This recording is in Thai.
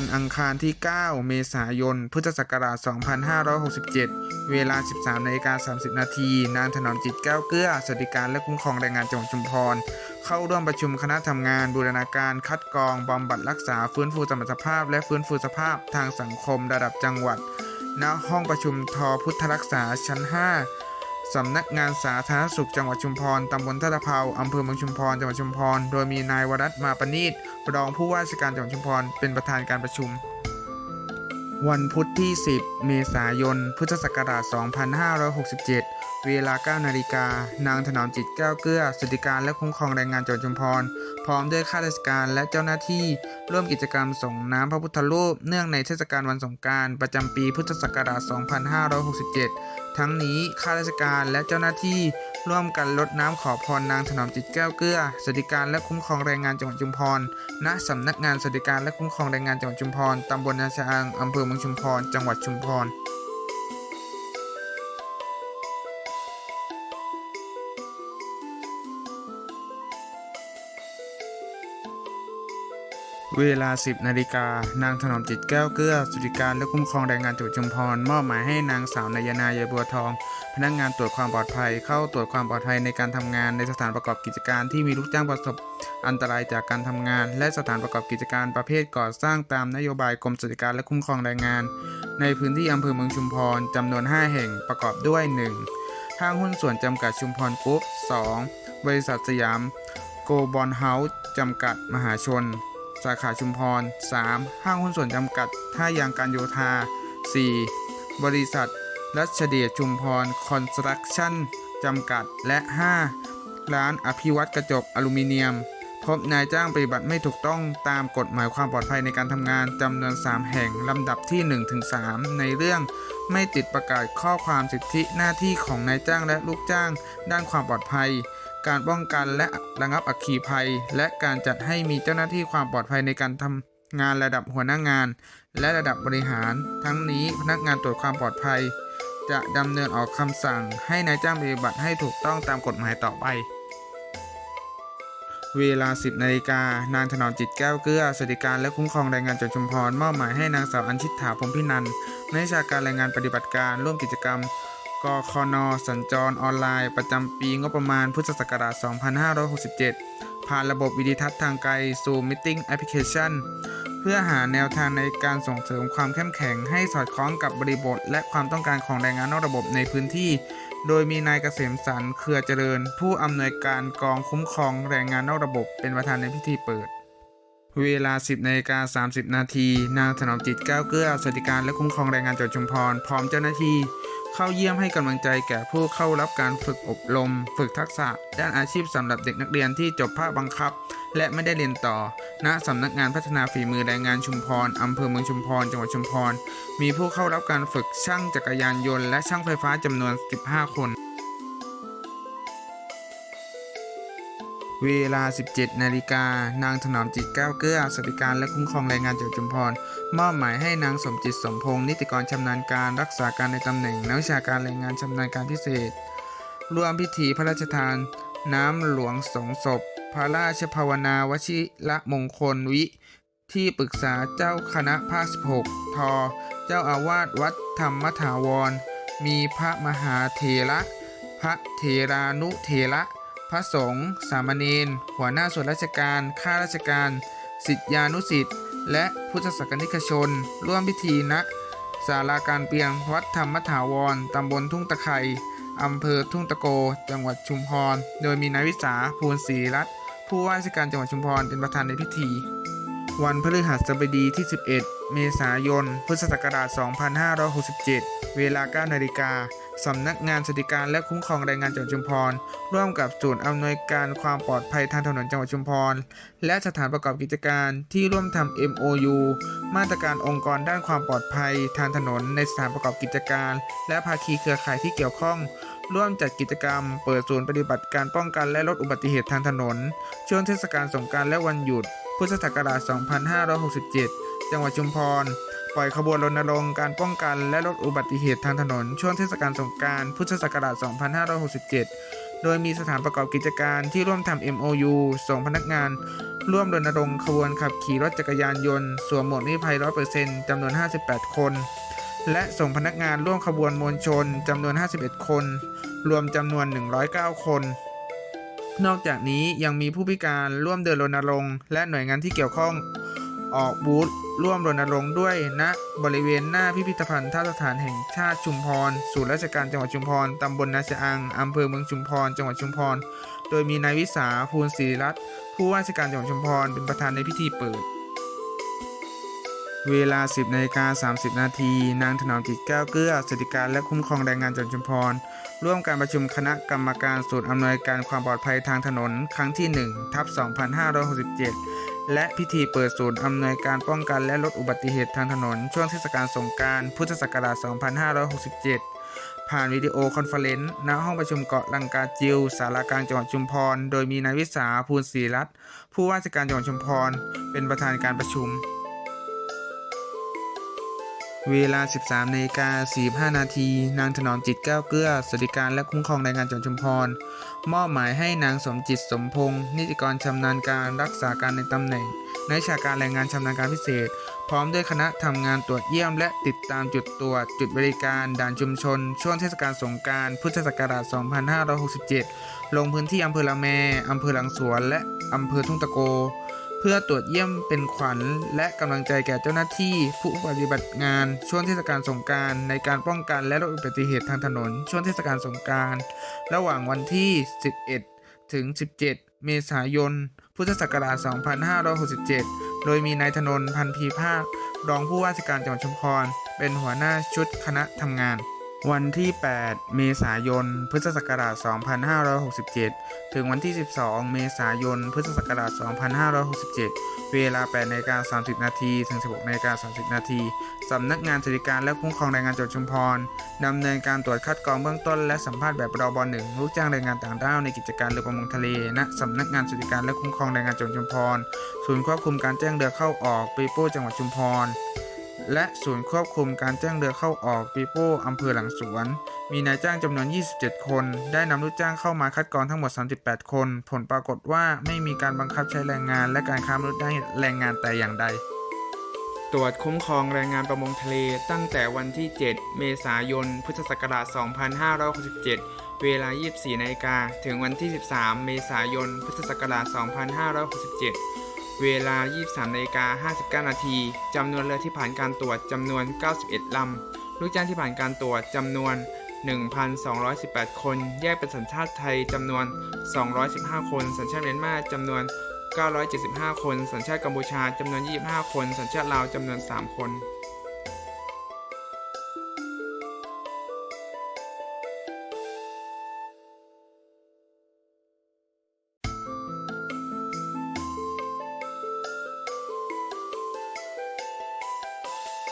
วันอังคารที่ 9 เมษายน พุทธศักราช 2567 เวลา 13นาฬิกา30 นาที นางถนอมจิตแก้วเกลือสวัสดิการและคุ้มครองแรงงานจังหวัดชุมพร เข้าร่วมประชุมคณะทำงาน บูรณาการ คัดกรองบำบัดรักษา ฟื้นฟูสมรรถภาพ และฟื้นฟูสภาพทางสังคมระดับจังหวัด ณ ห้องประชุมทอพุทธรักษาชั้น 5 สำนักงานสาธารณสุขจังหวัดชุมพร ตำบลท่าตะเภาอำเภอเมืองชุมพร จังหวัดชุมพร โดยมีนายวรัตมาปณีตรองผู้ว่าราชการจังหวัดชุมพร เป็นประธานการประชุม วันพุธที่ 10 เมษายน พุทธศักราช 2567 เวลา 9 นาฬิกา นางถนอมจิตแก้วเกลือสวัสดิการและคุ้มครองแรงงานจังหวัดชุมพร พร้อมด้วยข้าราชการและเจ้าหน้าที่ ร่วมกิจกรรมส่งน้ำพระพุทธรูป เนื่องในเทศกาลวันสงกานต์ประจำปีพุทธศักราช 2567 ทั้งนี้ข้าราชการและเจ้าหน้าที่ ร่วมกันลดน้ำขอพรนางถนอมจิตแก้วเกลือสวัสดิการและคุ้มครองแรงงานจังหวัดชุมพร ณ สำนักงานสวัสดิการและคุ้มครองแรงงานจังหวัดชุมพรตำบลนาชะอางอำเภอเมืองชุมพร จังหวัดชุมพร เวลา 10 นาฬิกา นางถนอมจิตแก้วเกลือสวัสดิการและคุ้มครองแรงงานจังหวัดชุมพร มอบหมายให้นางสาวนายนายายบัวทอง พนักงานตรวจความปลอดภัย เข้าตรวจความปลอดภัยในการทำงานในสถานประกอบกิจการที่มีลูกจ้างประสบอันตรายจากการทำงาน และสถานประกอบกิจการประเภทก่อสร้างตามนโยบายกรมสวัสดิการและคุ้มครองแรงงาน ในพื้นที่อำเภอเมืองชุมพรจำนวน 5 แห่งประกอบด้วย 1. ห้างหุ้นส่วนจำกัดชุมพรกรุ๊ป 2. บริษัทสยาม โกลบอลเฮาส์จำกัดมหาชน สาขาชุมพร 3. ห้างหุ้นส่วนจำกัดท่ายางการโยธา 4. บริษัท รัชเดชชุมพรคอนสตรักชั่นจำกัด และ 5. ร้านอภิวัตกระจกอลูมิเนียม พบนายจ้างปฏิบัติไม่ถูกต้องตามกฎหมายความปลอดภัยในการทำงานจำนวน 3 แห่งลำดับที่ 1-3 ในเรื่องไม่ติดประกาศข้อความสิทธิหน้าที่ของนายจ้างและลูกจ้าง ด้านความปลอดภัย การป้องกันและระงับอัคคีภัย และการจัดให้มีเจ้าหน้าที่ความปลอดภัยในการทำงานระดับหัวหน้างาน และระดับบริหาร ทั้งนี้พนักงานตรวจความปลอดภัย จะดำเนินออกคำสั่ง ให้นายจ้างปฏิบัติให้ถูกต้องตามกฎหมายต่อไป เวลา 10นาฬิกานางถนอมจิตแก้วเกลือสวัสดิการและคุ้มครองแรงงานจังหวัดชุมพรมอบหมายให้นางสาวอัญชิตถาพรมพินันท์นักวิชาการแรงงานปฏิบัติการร่วมกิจกรรม กคนสัญจรออนไลน์ ประจำปีงบประมาณพุทธศักราช 2567 ผ่านระบบวิดีทัศน์ทางไกล Zoom Meeting Application เพื่อหาแนวทางในการส่งเสริมความเข้มแข็งให้สอดคล้องกับบริบท และความต้องการของแรงงานนอกระบบในพื้นที่ โดยมีนายเกษมสรรเครือเจริญ ผู้อำนวยการกองคุ้มครองแรงงานนอกระบบ เป็นประธานในพิธีเปิด เวลา 10นาฬิกา30 นาที นางถนอมจิตแก้วเกลือสวัสดิการและคุ้มครองแรงงานจังหวัดชุมพร พร้อมเจ้าหน้าที่ เข้าเยี่ยมให้กำลังใจแก่ผู้เข้ารับการฝึกอบรม ฝึกทักษะ ด้านอาชีพสำหรับเด็กนักเรียนที่จบภาคบังคับ และไม่ได้เรียนต่อ ณสำนักงานพัฒนาฝีมือแรงงานชุมพรอำเภอเมืองชุมพร จังหวัดชุมพร มีผู้เข้ารับการฝึกช่างจักรยานยนต์และช่างไฟฟ้าจำนวน 15 คน เวลา 17 นาฬิกา นางถนอมจิตแก้วเกลือสวัสดิการและคุ้มครองแรงงานจังหวัดชุมพร มอบหมายให้นางสมจิตสมพงศ์นิติกรชำนาญการรักษาการในตำแหน่งนักวิชาการแรงงานชำนาญการพิเศษ ร่วมพิธีพระราชทาน น้ำหลวงสงศพ พระราชภาวนาวชิระมงคลวิ ที่ปรึกษาเจ้าคณะภาค 16ทอเจ้าอาวาสวัดธรรมถาวร มีพระมหาเถระ พระเถรานุเถระ พระสงฆ์สามเณรหัวหน้าส่วนราชการ ข้าราชการ สิทธิานุสิทธิ์และพุทธศกนิกชน ร่วมพิธีณศาลาการเปียงวัดธรรมถาวร ตำบลทุ่งตะไคร่อำเภอทุ่งตะโก จังหวัดชุมพร โดยมีนายวิสาภูลศรีรัตน์ผู้ว่าราชการจังหวัดชุมพรเป็นประธานในพิธี วันพฤหัสบดีที่ 11 เมษายน พุทธศักราช 2567 เวลา9นาฬิกา สำนักงานสวัสดิการและคุ้มครองแรงงานจังหวัดชุมพร ร่วมกับศูนย์อำนวยการความปลอดภัยทางถนนจังหวัดชุมพร และสถานประกอบกิจการที่ร่วมทำ MOU มาตรการองค์กรด้านความปลอดภัยทางถนนในสถานประกอบกิจการ และภาคีเครือข่ายที่เกี่ยวข้อง ร่วมจัดกิจกรรม เปิดศูนย์ปฏิบัติการป้องกันและลดอุบัติเหตุทางถนน ช่วงเทศกาลสงกานต์และวันหยุด พุทธศักราช 2567 จังหวัดชุมพร ปล่อยขบวนรณรงค์การป้องกันและลดอุบัติเหตุทางถนน ช่วงเทศกาลสงกานต์พุทธศักราช 2567 โดยมีสถานประกอบกิจการที่ร่วมทำ MOU ส่งพนักงาน ร่วมรณรงค์ขบวนขับขี่รถจักรยานยนต์สวมหมวกนิรภัย 100%จำนวน 58 คน และส่งพนักงานร่วมขบวนมวลชนจำนวน 51 คน รวมจำนวน 109 คนนอกจากนี้ยังมีผู้พิการร่วมเดินรณรงค์และหน่วยงานที่เกี่ยวข้อง ออกบูธร่วมรณรงค์ด้วยณบริเวณหน้าพิพิธภัณฑ์ท่าสถานแห่งชาติชุมพร ศูนย์ราชการจังหวัดชุมพร ตำบลนาชะอัง อำเภอเมืองชุมพร จังหวัดชุมพร โดยมีนายวิสาภูลศิรีรัตน์ผู้ว่าราชการจังหวัดชุมพร เป็นประธานในพิธีเปิด เวลา 10นาฬิกา30 นาที นางถนอมจิตแก้วเกลือสวัสดิการและคุ้มครองแรงงานจังหวัดชุมพร ร่วมการประชุมคณะกรรมการศูนย์อำนวยการความปลอดภัยทางถนน ครั้งที่1ทับ2567 และพิธีเปิดศูนย์อำนวยการป้องกันและลดอุบัติเหตุทางถนน ช่วงเทศกาลสงการพุทธศักราช 2567 ผ่านวิดีโอคอนเฟอเรนซ์ณห้องประชุมเกาะลังกาจิว สารากลางจังหวัดชุมพร โดยมีนายวิสาภูลศรีรัตน์ผู้ว่าราชการจังหวัดชุมพร เป็นประธานการประชุม เวลา 13นาฬิกา45 นาที นางถนอมจิตแก้วเกลือสวัสดิการและคุ้มครองแรงงานจังหวัดชุมพร มอบหมายให้นางสมจิตสมพงศ์นิติกรชำนาญการรักษาการในตำแหน่งในวิชาการแรงงานชำนาญการพิเศษ พร้อมด้วยคณะทำงานตรวจเยี่ยม และติดตามจุดตรวจ จุดบริการด่านชุมชน ช่วงเทศกาลสงการพุทธศักราช 2567 ลงพื้นที่อำเภอละแมอำเภอหลังสวน และอำเภอทุ่งตะโก เพื่อตรวจเยี่ยมเป็นขวัญ และกำลังใจแก่เจ้าหน้าที่ ผู้ปฏิบัติงาน ช่วงเทศกาลสงการในการป้องกันและลดอุบัติเหตุทางถนน ช่วงเทศกาลสงการระหว่างวันที่ 11 ถึง 17 เมษายน พุทธศักราช 2567 โดยมีนายธนนพันธีภาครองผู้ว่าราชการจังหวัดชุมพร เป็นหัวหน้าชุดคณะทำงาน วันที่ 8 เมษายน พุทธศักราช 2567 ถึงวันที่ 12 เมษายน พุทธศักราช 2567 เวลา8นาฬิกา30 นาที ถึง 16นาฬิกา30 นาที สำนักงานสวัสดิการและคุ้มครองแรงงานจังหวัดชุมพร ดำเนินการตรวจคัดกรองเบื้องต้นและสัมภาษณ์แบบรอบหนึ่งลูกจ้างแรงงานต่างด้าวในกิจการเรือประมงทะเล ณ สำนักงานสวัสดิการและคุ้มครองแรงงานจังหวัดชุมพร ศูนย์ควบคุมการแจ้งเรือเข้าออกปีโป้จังหวัดชุมพร และศูนย์ควบคุมการแจ้งเรือเข้าออกปีโป้อำเภอหลังสวน มีนายจ้างจำนวน 27 คน ได้นำลูกจ้างเข้ามาคัดกรองทั้งหมด 38 คน ผลปรากฏว่าไม่มีการบังคับใช้แรงงาน และการค้ามนุษย์ได้แรงงานแต่อย่างใด ตรวจคุ้มครองแรงงานประมงทะเลตั้งแต่วันที่ 7 เมษายน พุทธศักราช 2567 เวลา 24นาฬิกาถึงวันที่ 13 เมษายน พุทธศักราช 2567 เวลา 23นาฬิกา59 นาทีจำนวนเรือที่ผ่านการตรวจจำนวน 91 ลำ ลูกจ้างที่ผ่านการตรวจจำนวน 1,218 คน แยกเป็นสัญชาติไทยจำนวน 215 คน สัญชาติเมียนมาจำนวน 975 คน สัญชาติกัมพูชาจำนวน 25 คน สัญชาติลาวจำนวน 3 คน